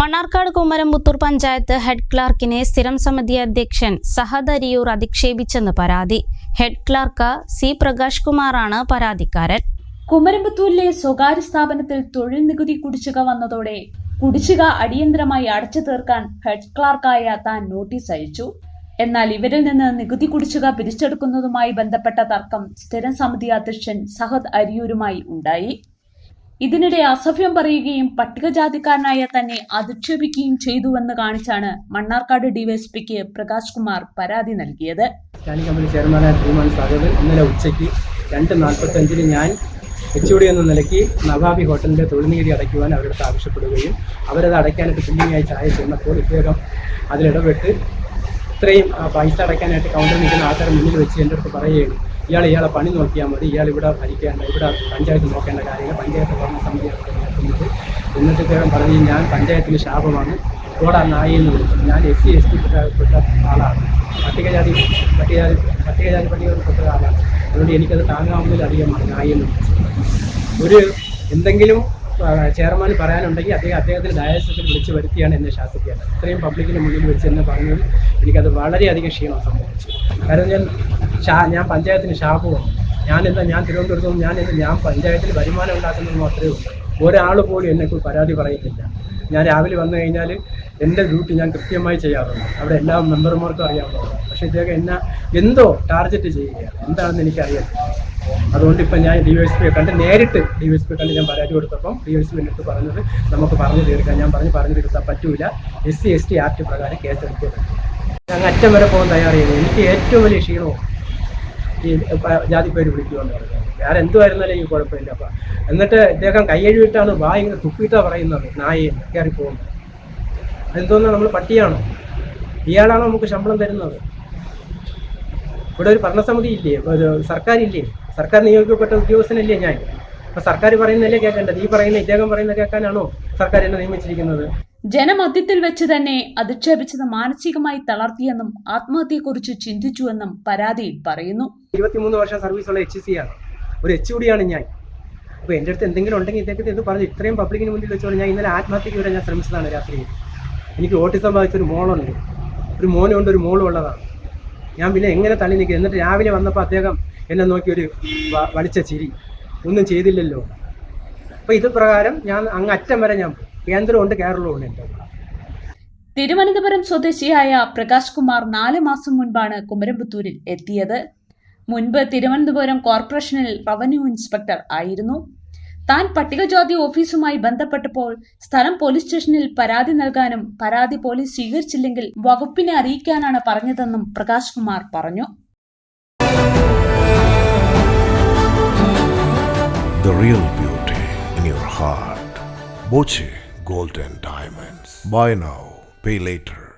Mannarkkad Kumaramputhur panchayat head ക്ലാർക്കിനെ സ്ഥിരം സമിതി അധ്യക്ഷൻ സഹദരിയൂർ അധിക്ഷേപിച്ചെന്ന് പരാതി. ഹെഡ് ക്ലാർക്ക് സി പ്രകാശ് കുമാറാണ് പരാതിക്കാരൻ. കുമരമ്പത്തൂരിലെ സ്വകാര്യ സ്ഥാപനത്തിൽ തൊഴിൽ നികുതി കുടിശ്ശിക വന്നതോടെ കുടിശ്ശിക അടിയന്തരമായി അടച്ചു തീർക്കാൻ ഹെഡ് ക്ലാർക്കായ താൻ നോട്ടീസ് അയച്ചു. എന്നാൽ ഇവരിൽ നിന്ന് നികുതി കുടിശ്ശിക പിരിച്ചെടുക്കുന്നതുമായി ബന്ധപ്പെട്ട തർക്കം സ്ഥിരം സമിതി അധ്യക്ഷൻ സഹദ് അരിയൂരുമായി ഉണ്ടായി. ഇതിനിടെ അസഭ്യം പറയുകയും പട്ടികജാതിക്കാരനായ തന്നെ അധിക്ഷേപിക്കുകയും ചെയ്തുവെന്ന് കാണിച്ചാണ് മണ്ണാർക്കാട് ഡിവൈഎസ്പിക്ക് പ്രകാശ് കുമാർ പരാതി നൽകിയത്. ഇന്നലെ ഉച്ചയ്ക്ക് രണ്ട് നാൽപ്പത്തഞ്ചിന് ഞാൻ എച്ച് ഡി എന്ന നിലയ്ക്ക് നവാബി ഹോട്ടലിന്റെ തൊഴിൽ നീതി അടയ്ക്കുവാൻ അവരടുത്ത് ആവശ്യപ്പെടുകയും അവരത് അടയ്ക്കാനായിട്ട് ബില്ലിംഗായി ചായ ചെന്നപ്പോൾ ഇദ്ദേഹം അതിലിടപെട്ട് ഇത്രയും പൈസ അടയ്ക്കാനായിട്ട് കൗണ്ടറിൽ നിൽക്കുന്ന ആൾക്കാരെ മുന്നിൽ വെച്ച് എന്റെ അടുത്ത് പറയുകയാണ്. ഇയാൾ ഇയാളെ പണി നോക്കിയാൽ മതി ഇയാൾ ഇവിടെ ഭരിക്കേണ്ട ഇവിടെ പഞ്ചായത്ത് നോക്കേണ്ട കാര്യങ്ങൾ പഞ്ചായത്ത് ഭരണ സമിതിയാണ് നോക്കുന്നത് എന്നിട്ട് ഇദ്ദേഹം പറഞ്ഞു ഞാൻ പഞ്ചായത്തിന് ശാപമാണ്. ഓടാ നായി എന്ന് വിളിച്ചു. ഞാൻ എസ് സി എസ് ടി പെട്ട ആളാണ്. പട്ടികജാതി പട്ടികജാതി പട്ടികജാതി പട്ടികപ്പെട്ട ആളാണ്. അതുകൊണ്ട് എനിക്കത് താങ്ങാവുന്നതിൽ അധികമാണ് നായി എന്ന് വിളിച്ചത്. ഒരു എന്തെങ്കിലും ചെയർമാൻ പറയാനുണ്ടെങ്കിൽ അദ്ദേഹം അദ്ദേഹത്തിന് ഡയസത്തിൽ വിളിച്ച് വരുത്തിയാണ് എന്നെ ശാസിക്കേണ്ടത്. ഇത്രയും പബ്ലിക്കിന് മുന്നിൽ വെച്ച് എന്നെ പറഞ്ഞത് എനിക്കത് വളരെയധികം ക്ഷീണം സംഭവിച്ചു. കാരണം ഞാൻ ഷാ ഞാൻ പഞ്ചായത്തിന് ശാപമാണ്. ഞാൻ എന്താ ഞാൻ തിരുവനന്തപുരത്ത് ഞാൻ എന്താ ഞാൻ പഞ്ചായത്തിൽ വരുമാനം ഉണ്ടാക്കുന്നത് മാത്രമേ ഉള്ളൂ. ഒരാൾ പോലും എന്നെക്കുറിച്ച് പരാതി പറയുന്നില്ല. ഞാൻ രാവിലെ വന്നു കഴിഞ്ഞാൽ എന്റെ ഡ്യൂട്ടി ഞാൻ കൃത്യമായി ചെയ്യാറുണ്ട്. അവിടെ എല്ലാ മെമ്പർമാർക്കും അറിയാവുന്നതാണ്. പക്ഷേ ഇദ്ദേഹം എന്നെ എന്തോ ടാർഗറ്റ് ചെയ്യുകയാണ്. എന്താണെന്ന് എനിക്കറിയാം. അതുകൊണ്ട് ഇപ്പം ഞാൻ ഡി എസ് പിയെ കണ്ട് നേരിട്ട് ഡി എസ് പി കണ്ട് ഞാൻ പരാതി കൊടുത്തപ്പം ഡി എസ് പി എടുത്ത് പറഞ്ഞത് നമുക്ക് പറഞ്ഞു തീർക്കാം. ഞാൻ പറഞ്ഞ് പറഞ്ഞു തീർത്താൽ പറ്റൂല. S C S T act പ്രകാരം കേസ് എടുക്കുക ഞാൻ അറ്റം വരെ പോകാൻ തയ്യാറായിരുന്നു. എനിക്ക് ഏറ്റവും വലിയ ക്ഷീണവും ഈ പ- ജാതി പേര് വിളിക്കുമെന്ന് പറഞ്ഞത് വേറെ എന്തുമായിരുന്നാലും ഈ കുഴപ്പമില്ല. അപ്പം എന്നിട്ട് ഇദ്ദേഹം കൈയഴുവിട്ടാണ് വാ ഇങ്ങനെ തുപ്പിട്ടാ പറയുന്നത്. നായി കയറി പോകുന്നത് അതെന്തോന്നാ നമ്മൾ പട്ടിയാണോ? ഇയാളാണോ നമുക്ക് ശമ്പളം തരുന്നത്? ഇവിടെ ഒരു ഭരണസമിതി ഇല്ലേ? ഒരു സർക്കാരില്ലേ? സർക്കാർ നിയോഗിക്കപ്പെട്ട ഉദ്യോഗസ്ഥനല്ലേ ഞാൻ? അപ്പൊ സർക്കാർ പറയുന്നതല്ലേ കേൾക്കേണ്ടത്? ഈ പറയുന്ന ഇദ്ദേഹം പറയുന്നത് കേൾക്കാനാണോ സർക്കാർ എന്നെ നിയമിച്ചിരിക്കുന്നത്? ജനമധ്യത്തിൽ വെച്ച് തന്നെ അധിക്ഷേപിച്ചത് മാനസികമായി തളർത്തിയെന്നും ആത്മഹത്യയെക്കുറിച്ച് ചിന്തിച്ചുവെന്നും പരാതിയിൽ പറയുന്നു. ഇരുപത്തിമൂന്ന് വർഷം സർവീസുള്ള എച്ച് സി ആണ്. ഒരു എച്ച് കൂടിയാണ് ഞാൻ. അപ്പോൾ എന്റെ അടുത്ത് എന്തെങ്കിലും ഉണ്ടെങ്കിൽ ഇദ്ദേഹത്തെ എന്ത് പറഞ്ഞു? ഇത്രയും പബ്ലിക്കിന് മുന്നിൽ വെച്ചോണ്ട് ഞാൻ ഇന്നലെ ആത്മഹത്യയ്ക്ക് വരെ ഞാൻ ശ്രമിച്ചതാണ് രാത്രിയിൽ. എനിക്ക് ഓട്ടിസം ബാധിച്ചൊരു മോളുണ്ട്. ഒരു മോനുണ്ട് ഒരു മോളും ഉള്ളതാണ്. ഞാൻ പിന്നെ എങ്ങനെ തള്ളി നിൽക്കുക എന്നിട്ട് രാവിലെ വന്നപ്പോൾ അദ്ദേഹം എന്നെ നോക്കി ഒരു വലിച്ച ചിരി. ഒന്നും ചെയ്തില്ലല്ലോ. അപ്പോൾ ഇത് പ്രകാരം ഞാൻ അങ്ങ് അറ്റം വരെ ഞാൻ പോയി. കേന്ദ്രമുണ്ട് കേരളമുണ്ട് എന്റെ കൂടെ തിരുവനന്തപുരം സ്വദേശിയായ പ്രകാശ് കുമാർ നാല് മാസം മുൻപാണ് കുമരമ്പത്തൂരിൽ എത്തിയത്. മുൻപ് തിരുവനന്തപുരം കോർപ്പറേഷനിൽ റവന്യൂ ഇൻസ്പെക്ടർ ആയിരുന്നു. താൻ പട്ടികജാതി ഓഫീസുമായി ബന്ധപ്പെട്ടപ്പോൾ സ്ഥലം പോലീസ് സ്റ്റേഷനിൽ പരാതി നൽകാനും പരാതി പോലീസ് സ്വീകരിച്ചില്ലെങ്കിൽ വകുപ്പിനെ അറിയിക്കാനാണ് പറഞ്ഞതെന്നും പ്രകാശ് കുമാർ പറഞ്ഞു. The real beauty in your heart. Boche Golden Diamonds. Buy now, pay later.